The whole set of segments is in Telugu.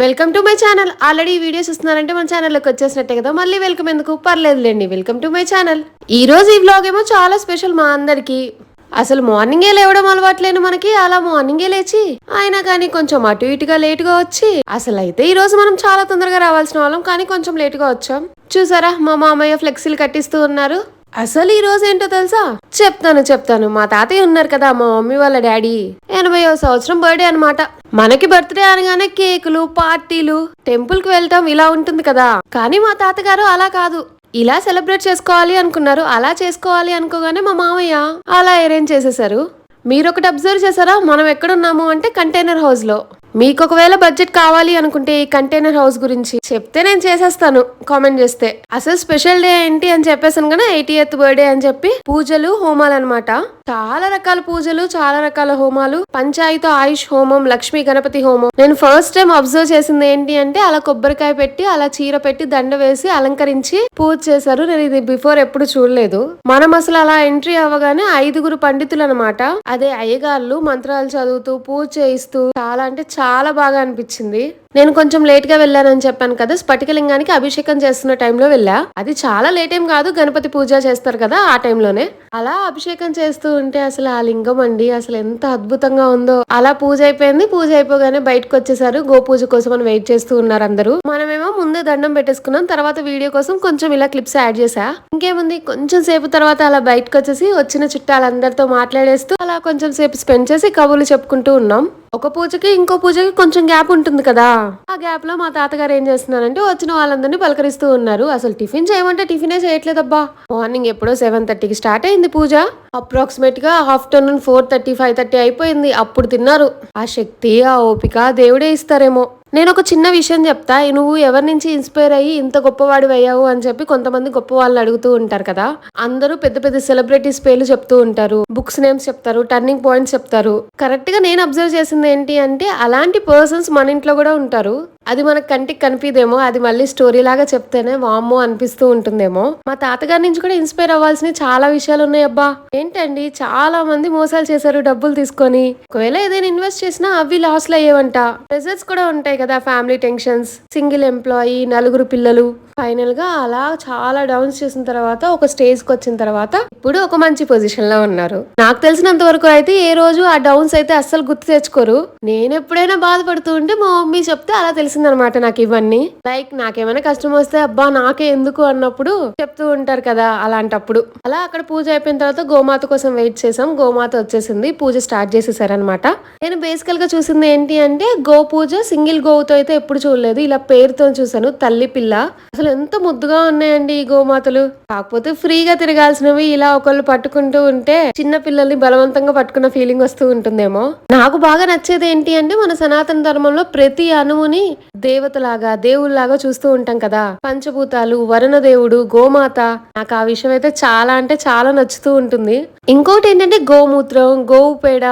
Welcome to my channel already videos ఇస్తున్నారంటే మన ఛానల్లోకి వచ్చేసినట్టే కదా. మళ్ళీ వెల్కమ్ ఎందుకు? పర్లేదులేండి. వెల్కమ్ టు మై ఛానల్ ఈ రోజు ఈ వ్లాగ్ ఏమో చాలా స్పెషల్ మా అందరికి. అసలు మార్నింగే లేవడం అలవాట్లేను మనకి. అలా మార్నింగే లేచి అయినా కానీ కొంచెం అటు ఇటుగా లేటుగా వచ్చి అసలు అయితే ఈ రోజు మనం చాలా తొందరగా రావాల్సిన వాళ్ళం కానీ కొంచెం లేటుగా వచ్చాం. చూసారా? మా మామయ్య ఫ్లెక్సీలు కట్టిస్తూ ఉన్నారు. అసలు ఈ రోజు ఏంటో తెలుసా? చెప్తాను చెప్తాను. మా తాతయ్య ఉన్నారు కదా మా మమ్మీ వాళ్ళ డాడీ. ఎనభైవ సంవత్సరం బర్త్డే అనమాట మనకి బర్త్డే అనగానే కేకులు పార్టీలు టెంపుల్కి వెళ్తాం ఇలా ఉంటుంది కదా. కానీ మా తాతగారు అలా కాదు. ఇలా సెలబ్రేట్ చేసుకోవాలి అనుకున్నారు అలా చేసుకోవాలి అనుకోగానే మా మామయ్య అలా అరేంజ్ చేసేసారు మీరు ఒకటి అబ్జర్వ్ చేశారా? మనం ఎక్కడున్నాము అంటే కంటైనర్ హౌస్లో. మీకు ఒకవేళ బడ్జెట్ కావాలి అనుకుంటే ఈ కంటైనర్ హౌస్ గురించి చెప్తే నేను చేసేస్తాను. కామెంట్ చేస్తే. అసలు స్పెషల్ డే ఏంటి అని చెప్పేసాను కదా ఎయిటీ ఎత్ బర్త్డే అని చెప్పి. పూజలు హోమాలు అనమాట చాలా రకాల పూజలు చాలా రకాల హోమాలు. పంచాయతీ ఆయుష్ హోమం లక్ష్మీ గణపతి హోమం. నేను ఫస్ట్ టైం అబ్జర్వ్ చేసింది ఏంటి అంటే అలా కొబ్బరికాయ పెట్టి అలా చీర పెట్టి దండ వేసి అలంకరించి పూజ చేశారు. నేను ఇది బిఫోర్ ఎప్పుడు చూడలేదు. మనం అసలు అలా ఎంట్రీ అవ్వగానే ఐదుగురు పండితులు అనమాట అదే అయ్యగాళ్ళు మంత్రాలు చదువుతూ పూజ చేయిస్తూ చాలా అంటే చాలా బాగా అనిపించింది. నేను కొంచెం లేట్గా వెళ్ళానని చెప్పాను కదా స్ఫటికలింగానికి అభిషేకం చేస్తున్న టైంలో వెళ్ళా. అది చాలా లేట్ ఏం కాదు గణపతి పూజ చేస్తారు కదా ఆ టైంలోనే. అలా అభిషేకం చేస్తూ ఉంటే అసలు ఆ లింగం అండి అసలు ఎంత అద్భుతంగా ఉందో. అలా పూజ అయిపోయింది పూజ అయిపోగానే బయటకు వచ్చేసారు గో పూజ కోసం అని వెయిట్ చేస్తూ ఉన్నారు అందరూ. మనమేమో ముందే దండం పెట్టేసుకున్నాం తర్వాత వీడియో కోసం కొంచెం ఇలా క్లిప్స్ యాడ్ చేసా ఇంకేముంది కొంచెం సేపు తర్వాత అలా బయటకు వచ్చేసి వచ్చిన చుట్టాలందరితో మాట్లాడేస్తూ అలా కొంచెం సేపు స్పెండ్ చేసి కబుర్లు చెప్పుకుంటూ ఉన్నాం. ఒక పూజకి ఇంకో పూజకి కొంచెం గ్యాప్ ఉంటుంది కదా. ఆ గ్యాప్లో మా తాతగారు ఏం చేస్తున్నారంటే వచ్చిన వాళ్ళందరినీ పలకరిస్తూ ఉన్నారు. అసలు టిఫిన్ చేయమంటే టిఫినే చేయట్లేదబ్బా. మార్నింగ్ ఎప్పుడో సెవెన్ థర్టీకి స్టార్ట్ అయింది పూజ. అప్రాక్సిమేట్గా afternoon four thirty five thirty అయిపోయింది. అప్పుడు తిన్నారు. ఆ శక్తి ఆ ఓపిక దేవుడే ఇస్తారేమో. నేను ఒక చిన్న విషయం చెప్తా. నువ్వు ఎవరి నుంచి ఇన్స్పైర్ అయ్యి ఇంత గొప్పవాడు అయ్యావు అని చెప్పి కొంతమంది గొప్ప వాళ్ళు అడుగుతూ ఉంటారు కదా. అందరూ పెద్ద పెద్ద సెలబ్రిటీస్ పేర్లు చెప్తూ ఉంటారు. బుక్స్ నేమ్స్ చెప్తారు టర్నింగ్ పాయింట్స్ చెప్తారు. కరెక్ట్గా నేను అబ్జర్వ్ చేసింది ఏంటి అంటే అలాంటి పర్సన్స్ మన ఇంట్లో కూడా ఉంటారు. అది మనకు కంటికి కనిపిదేమో అది మళ్ళీ స్టోరీ లాగా చెప్తేనే వామ్మో అనిపిస్తూ ఉంటుందేమో. మా తాతగారి నుంచి కూడా ఇన్స్పైర్ అవ్వాల్సిన చాలా విషయాలు ఉన్నాయి అబ్బా. ఏంటండి చాలా మంది మోసాలు చేశారు డబ్బులు తీసుకొని. ఒకవేళ ఏదైనా ఇన్వెస్ట్ చేసినా అవి లాస్లో అయ్యేవంట. ప్రెజర్స్ కూడా ఉంటాయి కదా ఫ్యామిలీ టెన్షన్స్ సింగిల్ ఎంప్లాయీ నలుగురు పిల్లలు. ఫైనల్గా అలా చాలా డౌన్స్ చేసిన తర్వాత ఒక స్టేజ్కి వచ్చిన తర్వాత ఇప్పుడు ఒక మంచి పొజిషన్లో ఉన్నారు. నాకు తెలిసినంత వరకు అయితే ఏ రోజు ఆ డౌన్స్ అయితే అస్సలు గుర్తు తెచ్చుకోరు. నేను ఎప్పుడైనా బాధపడుతూ ఉంటే మా మమ్మీ చెప్తే అలా తెలుసు తెలిసిందనమాట నాకు ఇవన్నీ. లైక్ నాకేమైనా కష్టం వస్తే అబ్బా నాకే ఎందుకు అన్నప్పుడు చెప్తూ ఉంటారు కదా అలాంటప్పుడు. అలా అక్కడ పూజ అయిపోయిన తర్వాత గోమాత కోసం వెయిట్ చేసాం. గోమాత వచ్చేసింది. పూజ స్టార్ట్ చేసేసారనమాట. నేను బేసికల్గా చూసింది ఏంటి అంటే గో పూజ సింగిల్ గోవుతో అయితే ఎప్పుడు చూడలేదు. ఇలా పేరుతో చూసాను తల్లి పిల్ల. అసలు ఎంత ముద్దుగా ఉన్నాయండి ఈ గోమాతలు. కాకపోతే ఫ్రీగా తిరగాల్సినవి ఇలా ఒకళ్ళు పట్టుకుంటూ ఉంటే చిన్న పిల్లల్ని బలవంతంగా పట్టుకున్న ఫీలింగ్ వస్తూ ఉంటుందేమో. నాకు బాగా నచ్చేది ఏంటి అంటే మన సనాతన ధర్మంలో ప్రతి అణువుని దేవతలాగా దేవుళ్ళలాగా చూస్తూ ఉంటాం కదా. పంచభూతాలు వరుణ దేవుడు గోమాత. నాకు ఆ విషయం అయితే చాలా అంటే చాలా నచ్చుతూ ఉంటుంది. ఇంకోటి ఏంటంటే గోమూత్రం గోవు పేడ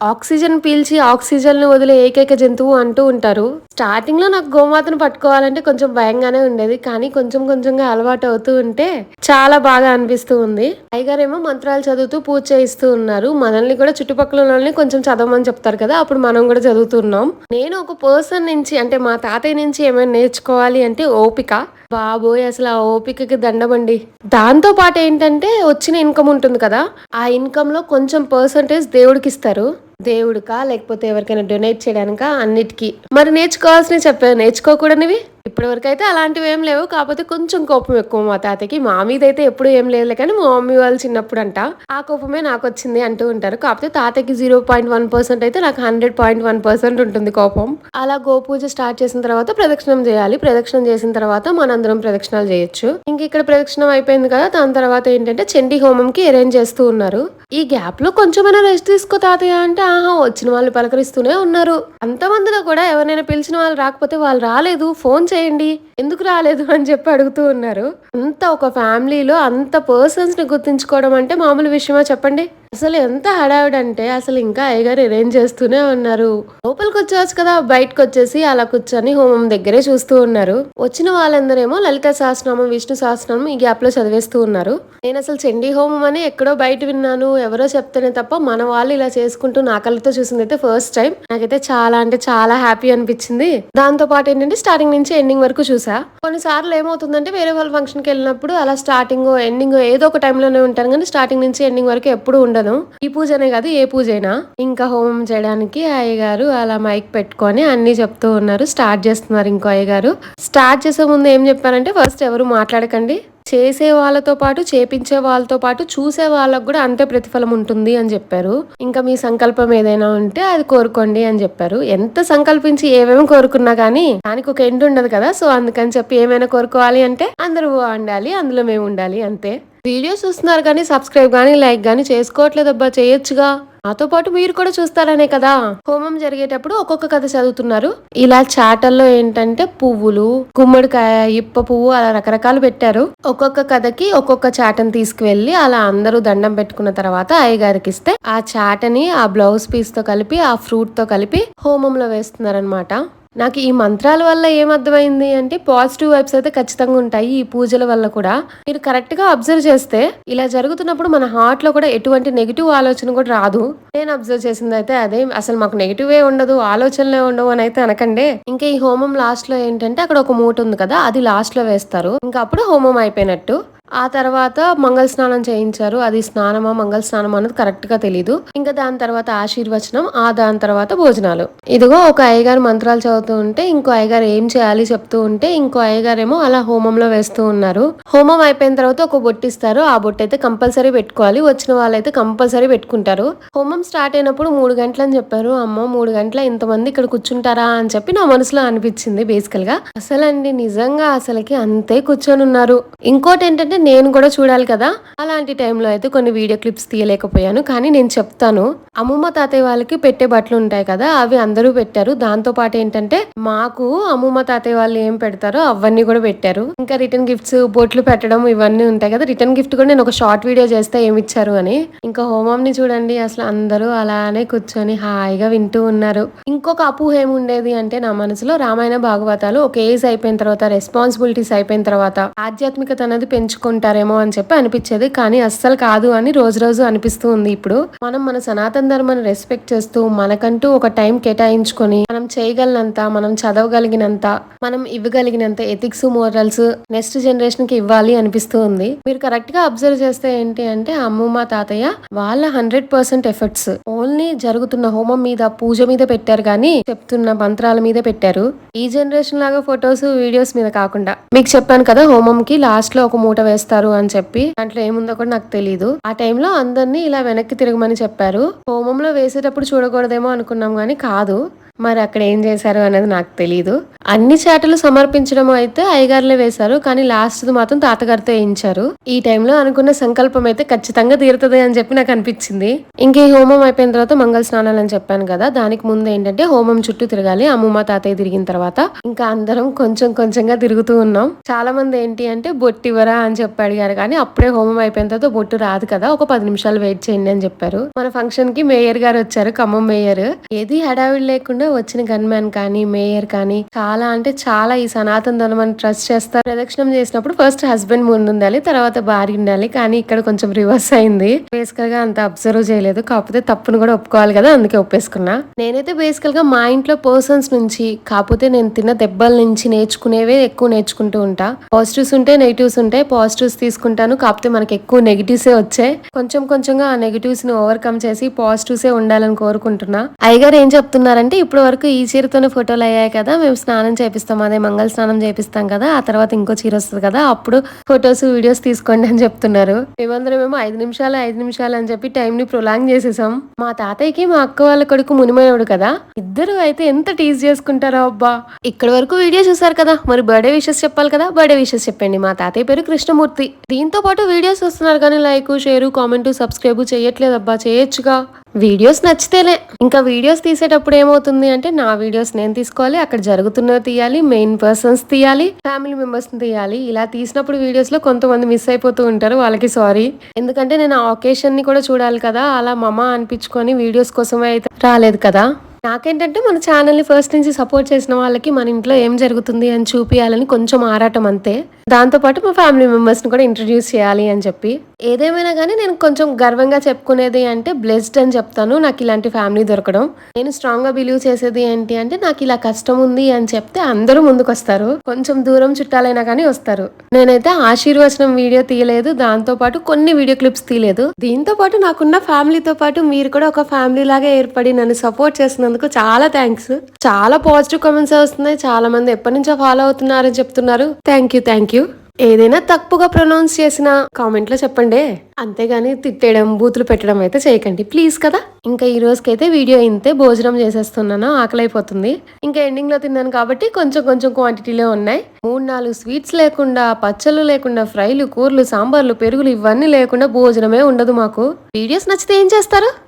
ఆక్సిజన్ పీల్చి ఆక్సిజన్ను వదిలే ఏకైక జంతువు అంటూ ఉంటారు. స్టార్టింగ్లో నాకు గోమాతను పట్టుకోవాలంటే కొంచెం భయంగానే ఉండేది. కానీ కొంచెం కొంచెంగా అలవాటు అవుతూ ఉంటే చాలా బాగా అనిపిస్తూ ఉంది. అయ్యగారేమో మంత్రాలు చదువుతూ పూజ చేయిస్తూ ఉన్నారు. మనల్ని కూడా చుట్టుపక్కల వాళ్ళని కొంచెం చదవమని చెప్తారు కదా అప్పుడు మనం కూడా చదువుతున్నాం. నేను ఒక పర్సన్ నుంచి అంటే మా తాతయ్య నుంచి ఏమైనా నేర్చుకోవాలి అంటే ఓపిక. బాబోయ్ అసలు ఆ ఓపికకి దండమండి. దాంతో పాటు ఏంటంటే వచ్చిన ఇన్కమ్ ఉంటుంది కదా ఆ ఇన్కమ్లో కొంచెం పర్సంటేజ్ దేవుడికి ఇస్తారు దేవుడికా లేకపోతే ఎవరికైనా డొనేట్ చేయడానికా? అన్నిటికీ. మరి నేర్చుకోవాల్సినవి చెప్పాను నేర్చుకోకూడనివి? ఇప్పటి వరకు అయితే అలాంటివి ఏం లేవు. కాకపోతే కొంచెం కోపం ఎక్కువ మా తాతకి మా మీద అయితే ఎప్పుడు ఏం లేదులే కానీ మా మమ్మీ వాళ్ళు చిన్నప్పుడు అంట ఆ కోపమే నాకు వచ్చింది అంటూ ఉంటారు. కాకపోతే తాతకి జీరో పాయింట్ వన్ పర్సెంట్ అయితే నాకు హండ్రెడ్ పాయింట్ వన్ పర్సెంట్ ఉంటుంది కోపం. అలా గోపూజ స్టార్ట్ చేసిన తర్వాత ప్రదక్షిణం చేయాలి. ప్రదక్షిణం చేసిన తర్వాత మనందరం ప్రదక్షిణాలు చేయొచ్చు. ఇంక ఇక్కడ ప్రదక్షిణం అయిపోయింది కదా దాని తర్వాత ఏంటంటే చండీ హోమంకి అరేంజ్ చేస్తూ ఉన్నారు. ఈ గ్యాప్లో కొంచెమైనా రెస్ట్ తీసుకో తాతయ్య అంటే ఆహా వచ్చిన వాళ్ళు పలకరిస్తూనే ఉన్నారు. అంతమందిలో కూడా ఎవరైనా పిలిచిన వాళ్ళు రాకపోతే వాళ్ళు రాలేదు. ఫోన్ చేయండి. ఎందుకు రాలేదు అని చెప్పి అడుగుతూ ఉన్నారు. అంత ఒక ఫ్యామిలీలో అంత పర్సన్స్ని గుర్తించుకోవడం అంటే మామూలు విషయమా చెప్పండి? అసలు ఎంత హడావిడంటే అసలు ఇంకా అయ్యగారు అరేంజ్ చేస్తూనే ఉన్నారు. లోపలికి వచ్చేవచ్చు కదా బయటకు వచ్చేసి అలా కూర్చొని హోమం దగ్గరే చూస్తూ ఉన్నారు. వచ్చిన వాళ్ళందరేమో లలిత సహస్రనామం విష్ణు సహస్రనామం ఈ గ్యాప్లో చదివేస్తూ ఉన్నారు. నేను అసలు చండీ హోమం అని ఎక్కడో బయట విన్నాను. ఎవరో చెప్తేనే తప్ప మన వాళ్ళు ఇలా చేసుకుంటూ నా కళ్ళతో చూసింది అయితే ఫస్ట్ టైం నాకైతే చాలా అంటే చాలా హ్యాపీ అనిపించింది. దాంతో పాటు ఏంటంటే స్టార్టింగ్ నుంచి ఎండింగ్ వరకు చూసా. కొన్నిసార్లు ఏమవుతుందంటే వేరే వాళ్ళ ఫంక్షన్కి వెళ్ళినప్పుడు అలా స్టార్టింగ్ ఎండింగ్ ఏదో ఒక టైంలోనే ఉంటాను కానీ స్టార్టింగ్ నుంచి ఎండింగ్ వరకు ఎప్పుడు ఉండదు. ప్రసాదం ఈ పూజనే కాదు ఏ పూజ అయినా ఇంకా హోమం చేయడానికి అయ్యగారు అలా మైక్ పెట్టుకొని అన్ని చెప్తూ ఉన్నారు. స్టార్ట్ చేస్తున్నారు ఇంకో అయ్యగారు. స్టార్ట్ చేసే ముందు ఏం చెప్పారంటే ఫస్ట్ ఎవరు మాట్లాడకండి. చేసే వాళ్ళతో పాటు చేపించే వాళ్ళతో పాటు చూసే వాళ్ళకు కూడా అంతే ప్రతిఫలం ఉంటుంది అని చెప్పారు. ఇంకా మీ సంకల్పం ఏదైనా ఉంటే అది కోరుకోండి అని చెప్పారు. ఎంత సంకల్పించి ఏమేమి కోరుకున్నా కానీ దానికి ఒక ఎండ్ ఉండదు కదా. సో అందుకని చెప్పి ఏమైనా కోరుకోవాలి అంటే అందరూ ఉండాలి అందులో మేము ఉండాలి అంతే. వీడియోస్ చూస్తున్నారు కానీ సబ్స్క్రైబ్ కానీ లైక్ కానీ చేసుకోవట్లేదు అబ్బా చేయొచ్చుగా. నాతో పాటు మీరు కూడా చూస్తారనే కదా? హోమం జరిగేటప్పుడు ఒక్కొక్క కథ చదువుతున్నారు. ఇలా చాటల్లో ఏంటంటే పువ్వులు గుమ్మడికాయ ఇప్ప పువ్వు అలా రకరకాలు పెట్టారు. ఒక్కొక్క కథకి ఒక్కొక్క చాటను తీసుకువెళ్ళి అలా అందరూ దండం పెట్టుకున్న తర్వాత అయ్యగారికి ఇస్తే ఆ చాటని ఆ బ్లౌజ్ పీస్తో కలిపి ఆ ఫ్రూట్తో కలిపి హోమంలో వేస్తున్నారనమాట నాకు ఈ మంత్రాల వల్ల ఏమర్థమైంది అంటే పాజిటివ్ వైబ్స్ అయితే ఖచ్చితంగా ఉంటాయి ఈ పూజల వల్ల కూడా. మీరు కరెక్ట్గా అబ్జర్వ్ చేస్తే ఇలా జరుగుతున్నప్పుడు మన హార్ట్లో కూడా ఎటువంటి నెగిటివ్ ఆలోచన కూడా రాదు. నేను అబ్జర్వ్ చేసింది అయితే అదే అసలు మాకు నెగిటివే ఏ ఉండదు ఆలోచనలే ఉండవు అని అయితే అనకండి. ఇంకా ఈ హోమం లాస్ట్లో ఏంటంటే అక్కడ ఒక మూట ఉంది కదా అది లాస్ట్లో వేస్తారు. ఇంకా అప్పుడు హోమం అయిపోయినట్టు. ఆ తర్వాత మంగళ స్నానం చేయించారు. అది స్నానమా మంగళ స్నానం అనేది కరెక్ట్గా తెలీదు. ఇంకా దాని తర్వాత ఆశీర్వచనం ఆ దాని తర్వాత భోజనాలు. ఇదిగో ఒక అయ్యగారు మంత్రాలు చదువుతూ ఉంటే ఇంకో అయ్యగారు ఏం చేయాలి చెప్తూ ఉంటే ఇంకో అయ్యగారేమో అలా హోమంలో వేస్తూ ఉన్నారు. హోమం అయిపోయిన తర్వాత ఒక బొట్టు ఇస్తారు. ఆ బొట్టు అయితే కంపల్సరీ పెట్టుకోవాలి. వచ్చిన వాళ్ళైతే కంపల్సరీ పెట్టుకుంటారు. హోమం స్టార్ట్ అయినప్పుడు మూడు గంటలు అని చెప్పారు. అమ్మ మూడు గంటల ఇంతమంది ఇక్కడ కూర్చుంటారా అని చెప్పి నా మనసులో అనిపించింది బేసికల్గా. అసలండి నిజంగా అసలుకి అంతే కూర్చొని ఉన్నారు. ఇంకోటి ఏంటంటే నేను కూడా చూడాలి కదా. అలాంటి టైంలో అయితే కొన్ని వీడియో క్లిప్స్ తీయలేకపోయాను. కానీ నేను చెప్తాను. అమ్మమ్మ తాతయ్య వాళ్ళకి పెట్టే బట్టలు ఉంటాయి కదా అవి అందరూ పెట్టారు. దాంతో పాటు ఏంటంటే మాకు అమ్మమ్మ తాతయ్య వాళ్ళు ఏం పెడతారో అవన్నీ కూడా పెట్టారు. ఇంకా రిటర్న్ గిఫ్ట్స్ బొట్లు పెట్టడం ఇవన్నీ ఉంటాయి కదా. రిటర్న్ గిఫ్ట్ కూడా నేను ఒక షార్ట్ వీడియో చేస్తే ఏమి ఇచ్చారు అని. ఇంకా హోమంని చూడండి. అసలు అందరూ అలానే కూర్చొని హాయిగా వింటూ ఉన్నారు. ఇంకొక అపోహ ఏముండేది అంటే నా మనసులో రామాయణ భాగవతాలు ఒక ఏజ్ అయిపోయిన తర్వాత రెస్పాన్సిబిలిటీస్ అయిపోయిన తర్వాత ఆధ్యాత్మికత అనేది చేసుకుంటారేమో అని చెప్పి అనిపించేది. కానీ అస్సలు కాదు అని రోజు రోజు అనిపిస్తూ ఉంది ఇప్పుడు. మనం మన సనాతన ధర్మాన్ని రెస్పెక్ట్ చేస్తూ మనకంటూ ఒక టైం కేటాయించుకొని మనం చేయగలిగినంత మనం చదవగలిగినంత మనం ఇవ్వగలిగినంత ఎథిక్స్ మోరల్స్ నెక్స్ట్ జనరేషన్కి ఇవ్వాలి అనిపిస్తూ ఉంది. మీరు కరెక్ట్గా అబ్జర్వ్ చేస్తే ఏంటి అంటే అమ్మమ్మ తాతయ్య వాళ్ళ హండ్రెడ్ పర్సెంట్ ఎఫర్ట్స్ ఓన్లీ జరుగుతున్న హోమం మీద పూజ మీద పెట్టారు కానీ చెప్తున్న మంత్రాల మీద పెట్టారు. ఈ జనరేషన్ లాగా ఫొటోస్ వీడియోస్ మీద కాకుండా. మీకు చెప్పాను కదా హోమం కి లాస్ట్లో ఒక మూట వేస్తారు అని చెప్పి దాంట్లో ఏముందో కూడా నాకు తెలియదు ఆ టైంలో అందరినీ ఇలా వెనక్కి తిరగమని చెప్పారు. హోమంలో వేసేటప్పుడు చూడకూడదేమో అనుకున్నాం కానీ కాదు. మరి అక్కడ ఏం చేశారు అనేది నాకు తెలియదు అన్ని చాటలు సమర్పించడం అయితే అయ్యగారులే వేశారు కానీ లాస్ట్ మాత్రం తాతగారితో వేయించారు. ఈ టైంలో అనుకున్న సంకల్పం అయితే ఖచ్చితంగా తీరుతుంది అని చెప్పి నాకు అనిపించింది. ఇంక ఈ హోమం అయిపోయిన తర్వాత మంగళ స్నానాలు అని చెప్పాను కదా దానికి ముందు ఏంటంటే హోమం చుట్టూ తిరగాలి అమ్మమ్మ తాతయ్య తిరిగిన తర్వాత. ఇంకా అందరం కొంచెం కొంచెంగా తిరుగుతూ ఉన్నాం. చాలా మంది ఏంటి అంటే బొట్టి ఇవ్వరా అని చెప్పి అడిగారు కానీ అప్పుడే హోమం అయిపోయిన తర్వాత బొట్టు రాదు కదా ఒక పది నిమిషాలు వెయిట్ చేయండి అని చెప్పారు. మన ఫంక్షన్కి మేయర్ గారు వచ్చారు ఖమ్మం మేయర్. ఏది హడావిడి లేకుండా వచ్చిన గన్ మ్యాన్ కానీ మేయర్ కానీ చాలా అంటే చాలా ఈ సనాతన ధర్మాన్ని ట్రస్ట్ చేస్తారు. ప్రదక్షిణం చేసినప్పుడు ఫస్ట్ హస్బెండ్ ముందు ఉండాలి తర్వాత భార్య ఉండాలి. కానీ ఇక్కడ కొంచెం రివర్స్ అయింది. బేసికల్గా అంత అబ్జర్వ్ చేయలేదు. కాకపోతే తప్పును కూడా ఒప్పుకోవాలి కదా అందుకే ఒప్పేసుకున్నా. నేనైతే బేసికల్గా మా ఇంట్లో పర్సన్స్ నుంచి కాకపోతే నేను తిన్న దెబ్బల నుంచి నేర్చుకునేవే ఎక్కువ నేర్చుకుంటూ ఉంటా. పాజిటివ్స్ ఉంటే నెగిటివ్స్ ఉంటాయి. పాజిటివ్స్ తీసుకుంటాను. కాకపోతే మనకి ఎక్కువ నెగిటివ్సే వచ్చాయి. కొంచెం కొంచెంగా ఆ నెగిటివ్స్ని ఓవర్కమ్ చేసి పాజిటివ్సే ఉండాలని కోరుకుంటున్నా. అయ్యగారు ఏం చెప్తున్నారంటే ఇప్పటి వరకు ఈ చీరతోనే ఫోటోలు అయ్యాయి కదా. మేము స్నానం చేపిస్తాం అదే మంగళ స్నానం చేపిస్తాం కదా. ఆ తర్వాత ఇంకో చీర వస్తుంది కదా. అప్పుడు ఫొటోస్ వీడియోస్ తీసుకోండి అని చెప్తున్నారు. మేమందరం ఏమో ఐదు నిమిషాలు ఐదు నిమిషాలు అని చెప్పి టైం ని ప్రొలాంగ్ చేసేసాం. మా తాతయ్యకి మా అక్క వాళ్ళ కొడుకు మునిమైనడు కదా. ఇద్దరు అయితే ఎంత టీజ్ చేసుకుంటారో అబ్బా. ఇక్కడ వరకు వీడియో చూసారు కదా. మరి బర్త్డే విషెస్ చెప్పాలి కదా. బర్త్డే విషెస్ చెప్పండి. మా తాతయ్య పేరు కృష్ణమూర్తి. దీంతో పాటు వీడియోస్ వస్తున్నారు కానీ లైక్ షేర్ కామెంట్ సబ్స్క్రైబ్ చేయట్లేదు అబ్బా. చేయొచ్చుగా. వీడియోస్ నచ్చితేనే. ఇంకా వీడియోస్ తీసేటప్పుడు ఏమవుతుంది అంటే నా వీడియోస్ నేను తీసుకోవాలి అక్కడ జరుగుతున్నవి తీయాలి మెయిన్ పర్సన్స్ తీయాలి ఫ్యామిలీ మెంబర్స్ తీయాలి. ఇలా తీసినప్పుడు వీడియోస్లో కొంతమంది మిస్ అయిపోతూ ఉంటారు వాళ్ళకి సారీ ఎందుకంటే నేను ఆ ఒకేషన్ని కూడా చూడాలి కదా అలా మమ అనిపించుకొని వీడియోస్ కోసమే అయితే రాలేదు కదా. నాకేంటంటే మన ఛానల్ని ఫస్ట్ నుంచి సపోర్ట్ చేసిన వాళ్ళకి మన ఇంట్లో ఏం జరుగుతుంది అని చూపించాలని కొంచెం ఆరాటం అంతే. దాంతోపాటు మా ఫ్యామిలీ మెంబర్స్ని కూడా ఇంట్రడ్యూస్ చేయాలి అని చెప్పి. ఏదేమైనా కానీ నేను కొంచెం గర్వంగా చెప్పుకునేది అంటే బ్లెస్డ్ అని చెప్తాను నాకు ఇలాంటి ఫ్యామిలీ దొరకడం. నేను స్ట్రాంగ్గా బిలీవ్ చేసేది ఏంటి అంటే నాకు ఇలా కష్టం ఉంది అని చెప్తే అందరూ ముందుకు వస్తారు కొంచెం దూరం చుట్టాలైనా కానీ వస్తారు. నేనైతే ఆశీర్వచనం వీడియో తీయలేదు దాంతో పాటు కొన్ని వీడియో క్లిప్స్ తీయలేదు. దీంతో పాటు నాకున్న ఫ్యామిలీతో పాటు మీరు కూడా ఒక ఫ్యామిలీ లాగా ఏర్పడి నన్ను సపోర్ట్ చేసినందుకు చాలా థ్యాంక్స్ చాలా పాజిటివ్ కామెంట్స్ వస్తున్నాయి. చాలా మంది ఎప్పటి నుంచో ఫాలో అవుతున్నారని చెప్తున్నారు. థ్యాంక్ యూ థ్యాంక్ యూ ఏదైనా తప్పుగా ప్రొనౌన్స్ చేసిన కామెంట్లో చెప్పండి. అంతేగాని తిట్టేయడం బూతులు పెట్టడం అయితే చేయకండి. ప్లీజ్ కదా. ఇంకా ఈ రోజుకైతే వీడియో ఇంతే భోజనం చేసేస్తున్నాను. ఆకలి అయిపోతుంది ఇంకా ఎండింగ్లో తిన్నాను కాబట్టి కొంచెం కొంచెం క్వాంటిటీలో ఉన్నాయి. మూడు నాలుగు స్వీట్స్ లేకుండా పచ్చళ్ళు లేకుండా ఫ్రైలు కూరలు సాంబార్లు పెరుగులు ఇవన్నీ లేకుండా భోజనమే ఉండదు మాకు. వీడియోస్ నచ్చితే ఏం చేస్తారు?